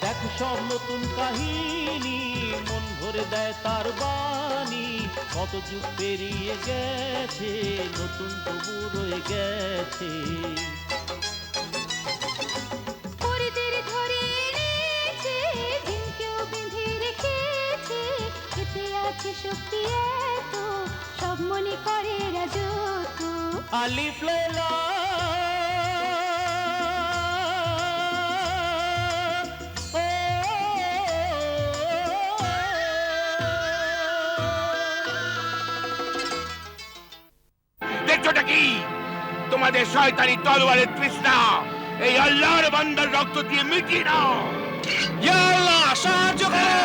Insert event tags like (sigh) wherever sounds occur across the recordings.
দেখ সব নতুন কাহিনী মন ভরে দেয় তার বাণী। কত যুগ পেরিয়ে গেছে নতুন তবু রয়ে গেছে। আছে শক্তি এত সব মনে করে রাজত্ব। আলিফ লাইলা। তোমাদের শয়তানি তলোয়ারের তৃষ্ণা। এই আল্লাহর বান্দার রক্ত দিয়ে মিটিয়ে নাও। সাহায্য করো।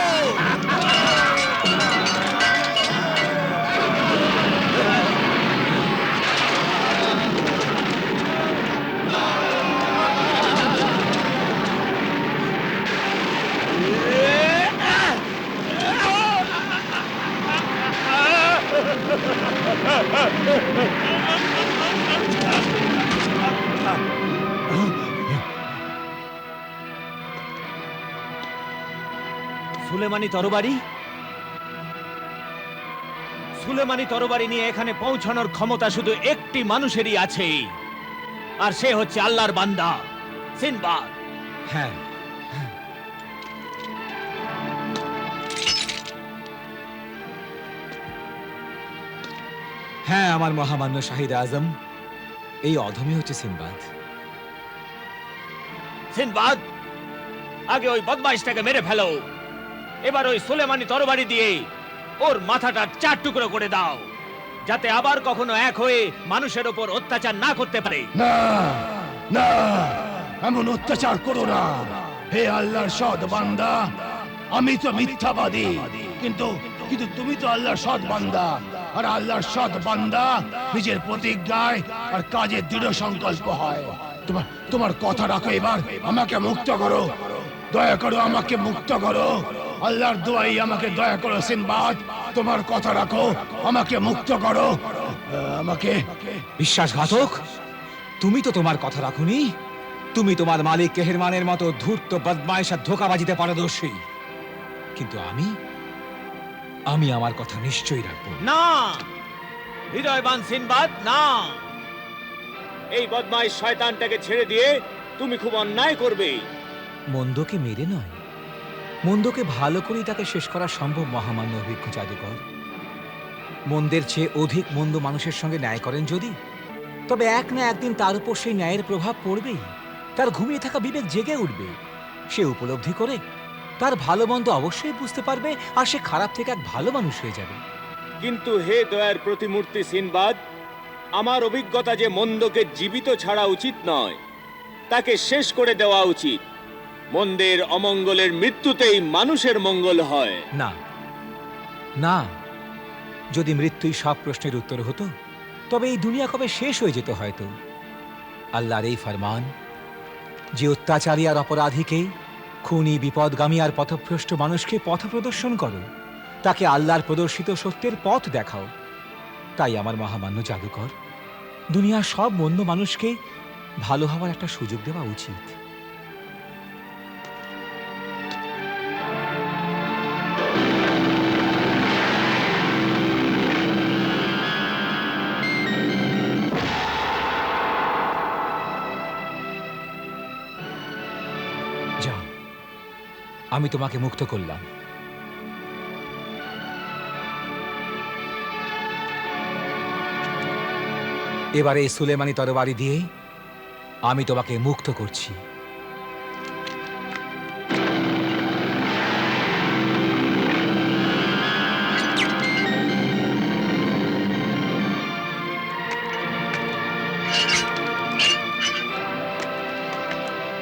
(laughs) সুলেমানি তরবারি? সুলেমানি তরবারি নিয়ে এখানে পৌঁছানোর ক্ষমতা শুধু একটি মানুষেরই আছে আর সে হচ্ছে আল্লাহর বান্দা, সিনবাদ। হ্যাঁ। হ্যাঁ আমার মহামান্য শাহিদ আজম এই অধমই হচ্ছে সিনবাদ। সিনবাদ? আগে ওই বদমাইশটাকে মেরে ফেলো। এবার ওই সুলেমানি তরবারি দিয়ে ওর মাথাটা চার টুকরো করে দাও যাতে আবার কখনো এক হয়ে মানুষের ওপর অত্যাচার না করতে পারে। না না এমন অত্যাচার করো না। হে আল্লাহর সৎ বান্দা আমি তো মিথ্যাবাদী কিন্তু কিন্তু তুমি তো আল্লাহর সৎ বান্দা। আর আল্লাহর সৎ বান্দা নিজের প্রতিজ্ঞায় আর কাজের দৃঢ় সংকল্প হয়। তোমার তোমার কথা রাখো এবার, আমাকে মুক্ত করো। দয়া করো আমাকে মুক্ত করো। আল্লাহর দোয়াই আমাকে দয়া করো, সিনবাদ। তোমার কথা রাখো, আমাকে মুক্ত করো। আমাকে বিশ্বাসঘাতক? তুমি তো তোমার কথা রাখুনি। তুমি তোমার মালিক কেহেরমানের মতো ধূর্ত বদমাইশ আর ধোকাবাজিতে পারদর্শী। কিন্তু আমি আমি আমার কথা নিশ্চয়ই রাখব। না! হৃদয়বান সিনবাদ না! এই বদমাই শয়তানটাকে ছেড়ে দিয়ে তুমি খুব অন্যায় করবে। মন্দকে মেরে নয় মন্দকে ভালো করেই তাকে শেষ করা সম্ভব মহামান্য অভিজ্ঞ জাদুকর। মন্দের চেয়ে অধিক মন্দ মানুষের সঙ্গে ন্যায় করেন যদি তবে এক না একদিন তার উপর সেই ন্যায়ের প্রভাব পড়বেই। তার ঘুমিয়ে থাকা বিবেক জেগে উঠবে। সে উপলব্ধি করে তার ভালো মন্দ অবশ্যই বুঝতে পারবে আর সে খারাপ থেকে এক ভালো মানুষ হয়ে যাবে। কিন্তু হে দয়ার প্রতিমূর্তি সিনবাদ আমার অভিজ্ঞতা যে মন্দকে জীবিত ছাড়া উচিত নয় তাকে শেষ করে দেওয়া উচিত। মন্দের অমঙ্গলের মৃত্যুতেই মানুষের মঙ্গল হয়। না না যদি মৃত্যুই সব প্রশ্নের উত্তর হতো তবে এই দুনিয়া কবে শেষ হয়ে যেত হয়তো। আল্লাহর এই ফরমান যে অত্যাচারী আর অপরাধীকে খুনি, বিপদগামী আর পথভ্রষ্ট মানুষকে পথ প্রদর্শন করো। তাকে আল্লাহর প্রদর্শিত সত্যের পথ দেখাও। তাই আমার মহামান্য জাদুকর, দুনিয়ার সব মন্দ মানুষকে ভালো হওয়ার একটা সুযোগ দেওয়া উচিত। আমি তোমাকে মুক্ত করলাম। এবারে এই সুলেমানি তরবারি দিয়ে আমি তোমাকে মুক্ত করছি।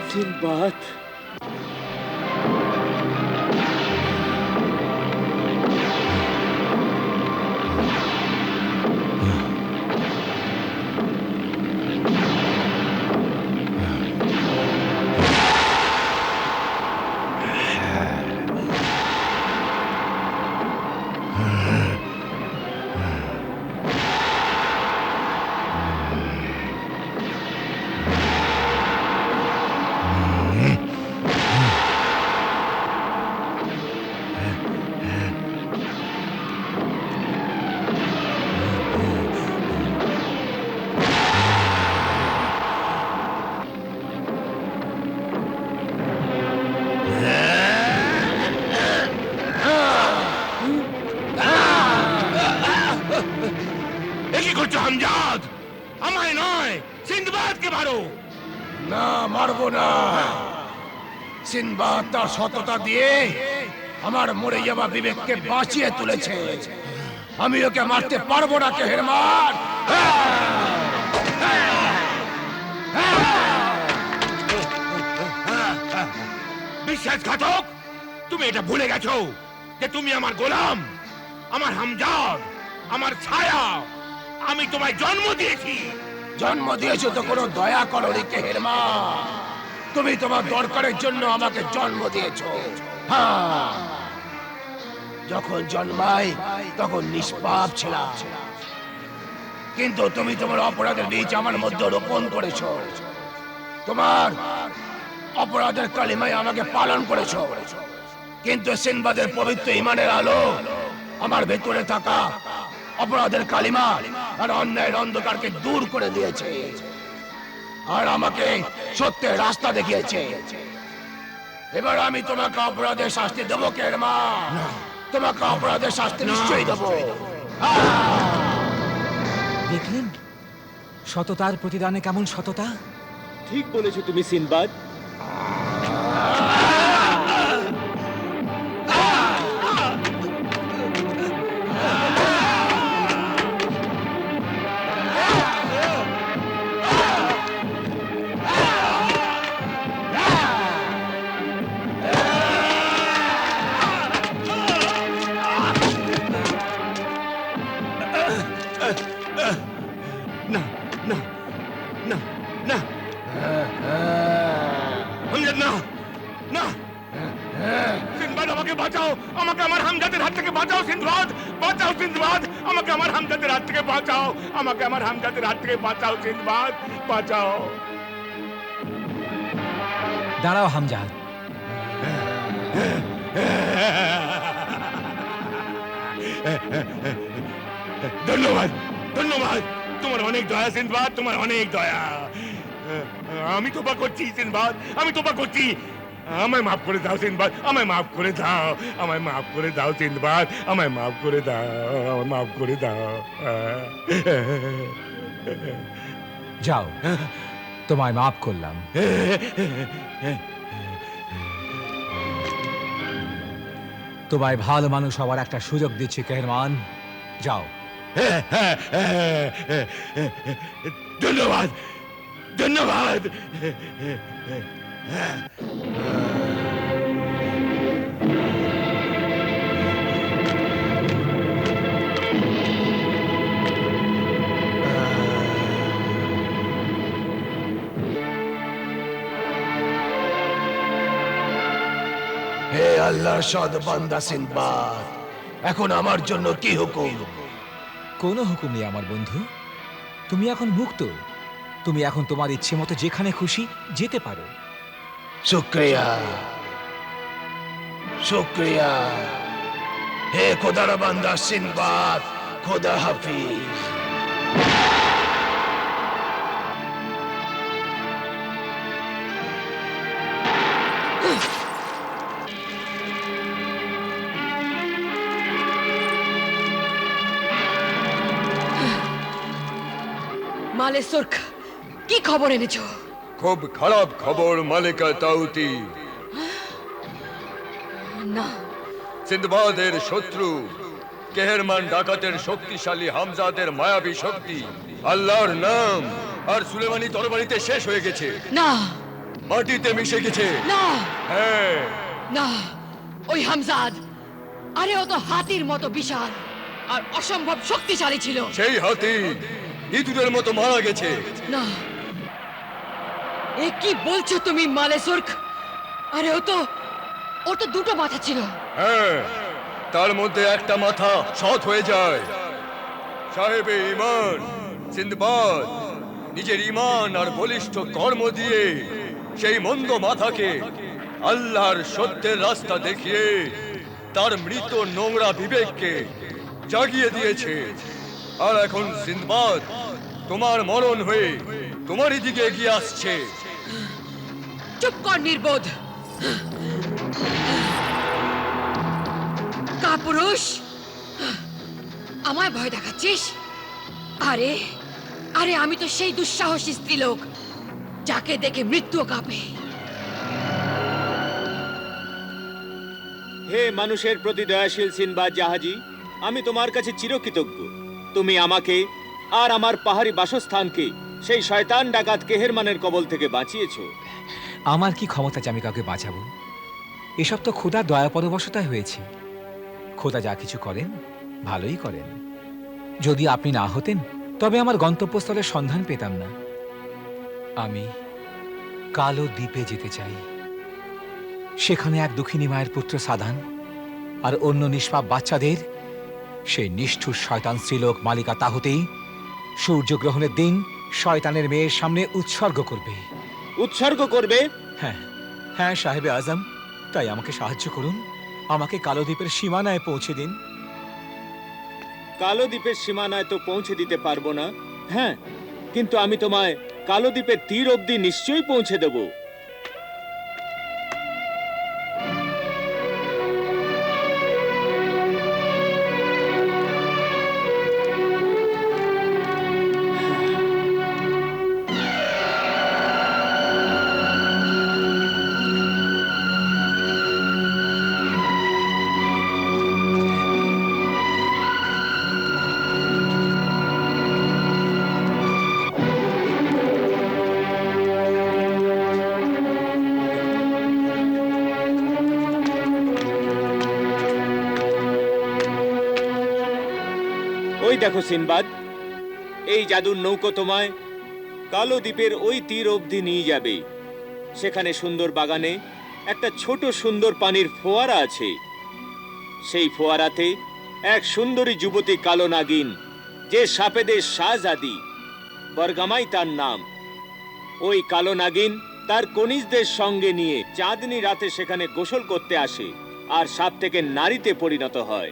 সিনবাদ সিনবাদ তার সততা দিয়ে আমার মরে যাওয়া বিবেককে বাঁচিয়ে তুলেছে। আমি ওকে মারতে পারব না কে হেরমান বিশ্বাসঘাতক তুমি এটা ভুলে গেছো যে তুমি আমার গোলাম আমার হামজাদ আমার ছায়া। আমি তোমায় জন্ম দিয়েছি। জন্ম দিয়েছ তো কোনো দয়া করো রে কেহেরমা তুমি তোমার দরকারের জন্য আমাকে জন্ম দিয়েছ। যখন জন্মাই, তখন নিষ্পাপ ছিলাম। কিন্তু তুমি তোমার অপরাধের বীজ আমার মধ্যে রোপণ করেছ। তোমার অপরাধের কালিমায় আমাকে পালন করেছ। কিন্তু সিনবাদের পবিত্র ইমানের আলো আমার ভেতরে থাকা অপরাধের কালিমা আর অন্যায়ের অন্ধকারকে দূর করে দিয়েছে। আর আমাকে সত্যের রাস্তা দেখিয়েছে। এবার আমি তোমাকে অপরাধের শাস্তি দেবো কেরমা। তোমাকে অপরাধের শাস্তি নিশ্চয়ই দেবো। দেখলেন? সততার প্রতিদানে কেমন সততা? ঠিক বলেছ তুমি সিনবাদ। হামজাদের হাত থেকে বাঁচাও সিনবাদ বাঁচাও সিনবাদ আমাকে আমার হামজাদের হাত থেকে বাঁচাও আমাকে আমার হামজাদের হাত থেকে বাঁচাও সিনবাদ বাঁচাও দাঁড়াও হামজাদ ধন্যবাদ ধন্যবাদ তোমার অনেক দয়া সিনবাদ তোমার অনেক দয়া আমি তোপা করছি সিনবাদ আমি তোপা করছি আমায় মাফ করে দাও সিনবাদ। আমায় মাফ করে দাও আমায় মাফ করে দাও সিনবাদ। আমায় মাফ করে দাও আমায় মাফ করে দাও। যাও তোমায় মাফ করলাম। তোমায় ভালো মানুষ হওয়ার একটা সুযোগ দিচ্ছি কেহরমান। যাও। ধন্যবাদ ধন্যবাদ। আল্লাহর সদ বান্দা সিনবাদ। এখন আমার জন্য কি হুকুম? কোনো হুকুম নেই আমার বন্ধু। তুমি এখন মুক্ত। তুমি এখন তোমার ইচ্ছে মতো যেখানে খুশি যেতে পারো। শুক্রিয়া। শুক্রিয়া। হে খোদার বান্দা সিনবাদ খোদা হাফিজ। মালে সুরখ। কি খবর এনেছো? খুব খারাপ খবর মালিকা তাউতি। না। সিন্ধবাদের শত্রু কেহেরমান ডাকাতের শক্তিশালী হামজাদের মায়াবী শক্তি আল্লাহর নাম আর সুলেমানি তরবারিতে শেষ হয়ে গেছে। না। মাটিতে মিশে গেছে। না। হ্যাঁ। না। ওই হামজাদ আরে ও তো হাতির মতো বিশাল আর অসম্ভব শক্তিশালী ছিল। সেই হাতি ইঁদুরের মতো মারা গেছে। না। এ কি বলছো তুমি মালে সুরখ? আরে ও তো ওর তো দুটো মাথা ছিল। হ্যাঁ তার মধ্যে একটা মাথা সৎ হয়ে যায়। সাহেবে ইমান সিন্ধবাদ নিজের ইমান আর বলিষ্ঠ কর্ম দিয়ে সেই মন্দ মাথাকে আল্লাহর সত্যের রাস্তা দেখিয়ে তার মৃত নোংরা বিবেককে জাগিয়ে দিয়েছে। আর এখন সিন্ধবাদ তোমার মরণ হয়ে তোমারই দিকে এগিয়ে আসছে। চুপ কর নির্বোধ। কাপুরুষ আমায় ভয় দেখাচ্ছিস? আরে আরে আমি তো সেই দুঃসাহসী স্ত্রীলোক যাকে দেখে মৃত্যু কাঁপে। হে মানুষের প্রতি দয়াশীল সিনবাদ জাহাজি আমি তোমার কাছে চিরকৃতজ্ঞ। তুমি আমাকে আর আমার পাহাড়ি বাসস্থানকে সেই শয়তান ডাকাত কেহেরমানের কবল থেকে বাঁচিয়েছো। আমার কি ক্ষমতা যে আমি কাউকে বাঁচাবো? এসব তো খোদার দয়া পরবশতায় হয়েছে। খোদা যা কিছু করেন, ভালোই করেন। যদি আপনি না হতেন, তবে আমার গন্তব্যস্থলের সন্ধান পেতাম না। আমি কালো দ্বীপে যেতে চাই। সেখানে এক দুঃখিনী মায়ের পুত্র সাধান আর অন্য নিষ্পাপ বাচ্চাদের সেই নিষ্ঠুর শয়তান স্ত্রীলোক মালিকা তাহতেই সূর্যগ্রহণের দিন শয়তানের মেয়ের সামনে উৎসর্গ করবে। উৎসর্গ করবে? হ্যাঁ হ্যাঁ সাহেবে আজম তাই আমাকে সাহায্য করুন। আমাকে কালোদ্বীপের সীমানায় পৌঁছে দিন। কালো দ্বীপের সীমানায় তো পৌঁছে দিতে পারব না। হ্যাঁ কিন্তু আমি তোমায় কালো দ্বীপের তীর অবধি নিশ্চয়ই পৌঁছে দেব। দেখো সিনবাদ। এই জাদুর নৌকো তোমায় কালো দ্বীপের ওই তীর অবধি নিয়ে যাবে। সেখানে সুন্দর বাগানে একটা ছোট সুন্দর পানির ফোয়ারা আছে। সেই ফোয়ারাতে এক সুন্দরী যুবতী কালো নাগিন, যে সাপেদের শাহজাদি বরগামাই তার নাম। ওই কালো নাগিন তার কনিজদের সঙ্গে নিয়ে চাঁদনি রাতে সেখানে গোসল করতে আসে, আর সাপ থেকে নারীতে পরিণত হয়।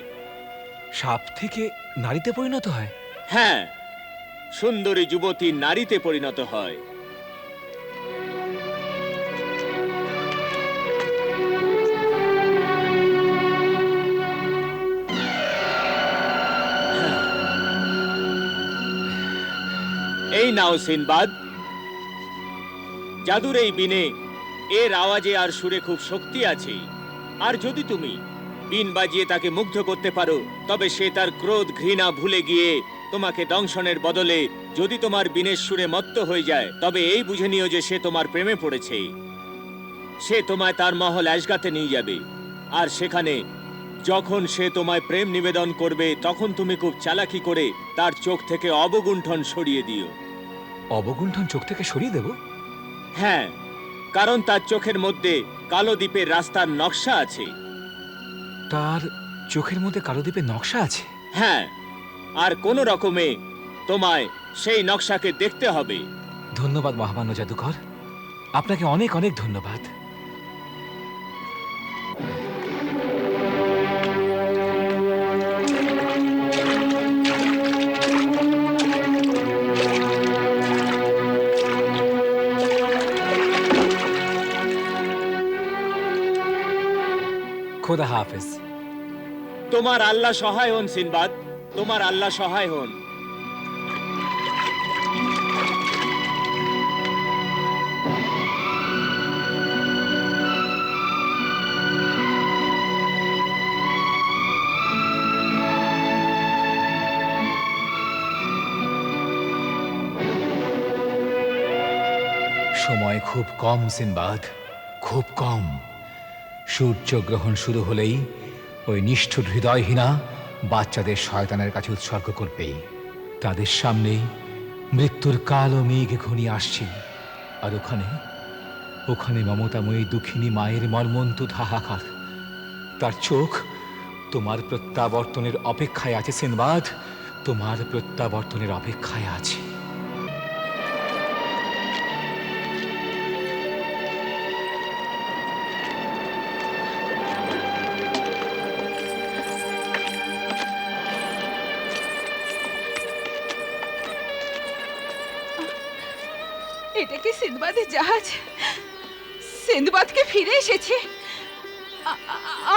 সাপ থেকে নারীতে পরিণত হয়? হ্যাঁ সুন্দরী যুবতী নারীতে পরিণত হয়। এই নাও সিনবাদ। জাদুর এই বিনে, এর আওয়াজে আর সুরে খুব শক্তি আছে। আর যদি তুমি বিন বাজিয়ে তাকে মুগ্ধ করতে পারো তবে সে তার ক্রোধ ঘৃণা ভুলে গিয়ে তোমাকে দংশনের বদলে যদি তোমার বিনের সুরে মত্ত হয়ে যায় তবে এই বুঝে নিও যে সে তোমার প্রেমে পড়েছে। সে তোমায় তার মহল অ্যাসগাতে নিয়ে যাবে আর সেখানে যখন সে তোমায় প্রেম নিবেদন করবে তখন তুমি খুব চালাকি করে তার চোখ থেকে অবগুণ্ঠন সরিয়ে দিও। অবগুণ্ঠন চোখ থেকে সরিয়ে দেব? হ্যাঁ কারণ তার চোখের মধ্যে কালো দ্বীপের রাস্তার নকশা আছে। তার চোখের মধ্যে কালোদ্বীপের নকশা আছে? হ্যাঁ আর কোনো রকমে তোমায় সেই নকশাকে দেখতে হবে। ধন্যবাদ মহামান্য জাদুকর আপনাকে অনেক অনেক ধন্যবাদ। খোদা হাফেজ। তোমার আল্লাহ সহায় হন সিনবাদ। তোমার আল্লাহ সহায় হন। সময় খুব কম সিনবাদ। খুব কম। সূর্যগ্রহণ শুরু হলেই ওই নিষ্ঠুর হৃদয়হীনা বাচ্চাদের শয়তানের কাছে উৎসর্গ করবে। তাদের সামনেই মৃত্যুর কালো মেঘ ঘনিয়ে আসছে। আর ওখানে ওখানে মমতাময়ী দুঃখিনী মায়ের মর্মন্তুদ হাহাকার। তার চোখ তোমার প্রত্যাবর্তনের অপেক্ষায় আছে, সিনবাদ। তোমার প্রত্যাবর্তনের অপেক্ষায় আছে। ফিরে এসেছে।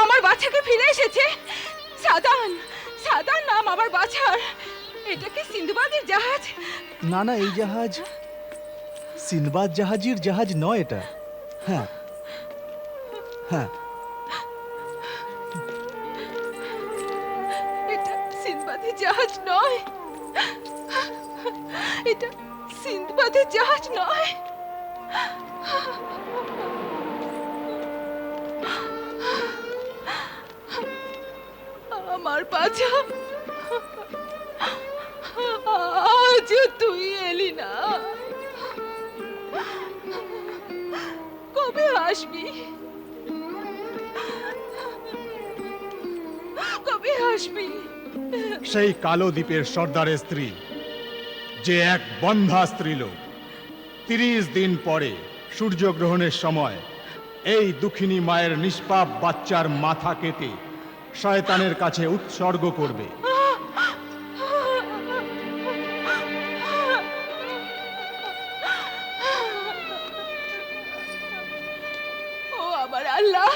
আমার বাচ্চাকে ফিরে এসেছে। সাদান সাদান নাম আমার বাচ্চার এটা কি সিন্দবাদের জাহাজ? না না এই জাহাজ সিনবাদ জাহাজির জাহাজ নয় এটা। হ্যাঁ। হ্যাঁ। এটা সিন্দবাদের জাহাজ নয়। এটা সিন্দবাদের জাহাজ নয়। আমার বাছা। আজ তুই এলি না। কবে আসবি? কবে আসবি? সেই কালো দ্বীপের সর্দারের স্ত্রী, যে এক বন্ধা স্ত্রীলোক তিরিশ দিন পরে সূর্যগ্রহণের সময় এই দুঃখিনী মায়ের নিষ্পাপ বাচ্চার মাথা কেটে শয়তানের কাছে উৎসর্গ করবে। ও আমার আল্লাহ,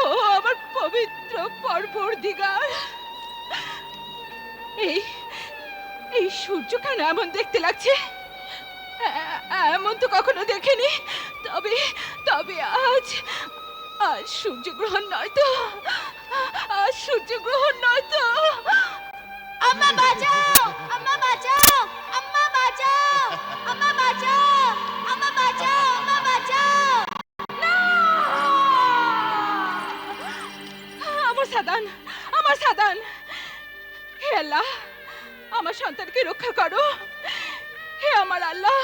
ও আমার পবিত্র পরপর দিগার এই এই সূর্য কেন এমন দেখতে লাগছে এমন তো কখনো দেখিনি, তবে তবে আজ আজ সূর্যগ্রহণ নয় তো। আজ সূর্যগ্রহণ নয় তো। আম্মা বাঁচাও আম্মা বাঁচাও আম্মা বাঁচাও আম্মা বাঁচাও আম্মা বাঁচাও আম্মা বাঁচাও। আমার সাদান আমার সাদান। হে আল্লাহ আমার সন্তানকে রক্ষা করো। হে আমার আল্লাহ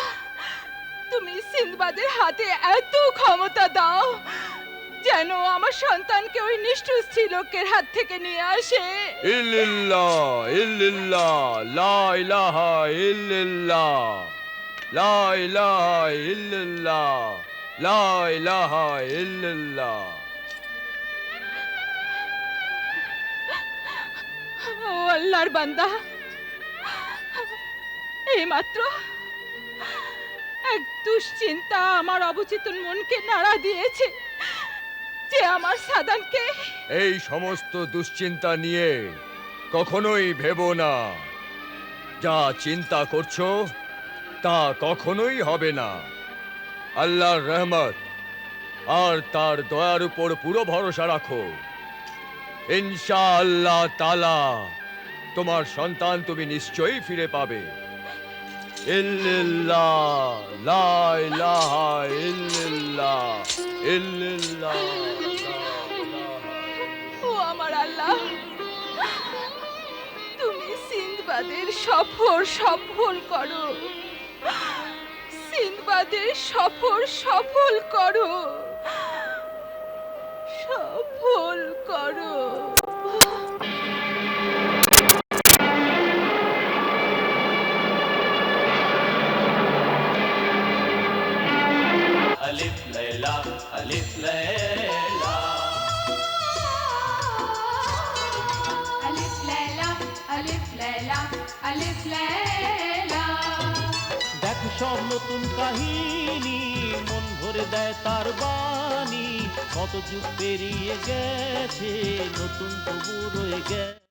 তুমি সিন্দবাদের হাতে এত ক্ষমতা দাও। যেন আমার সন্তানকে ওই নিষ্ঠুর স্ত্রীলোকের হাত থেকে নিয়ে আসে। ইল্লিল্লাহ ইল্লিল্লাহ লা ইলাহা ইল্লিল্লাহ লা ইলাহা ইল্লিল্লাহ লা ইলাহা ইল্লিল্লাহ। ও আল্লাহর বান্দা এই মাত্র এক দুশ্চিন্তা আমার অবচেতন মনকে নাড়া দিয়েছে। যে আমার সাদানকে। এই সমস্ত দুশ্চিন্তা নিয়ে কখনোই ভেবো না। যা চিন্তা করছ, তা কখনোই হবে না। আল্লাহর রহমত আর তার দয়ার উপর পুরো ভরসা রাখো। ইনশা আল্লাহ তালা তোমার সন্তান তুমি নিশ্চয়ই ফিরে পাবে। ইল্লিল্লাহ, লা ইলাহা ইল্লিল্লাহ ইল্লিল্লাহ, ও আমার আল্লাহ, তুমি সিন্দবাদের সফর সফল করো। সিন্দবাদের সফর সফল করো। সফল করো। কত যুগ পেরিয়ে গেছে নতুন তবু রয়ে গেছে।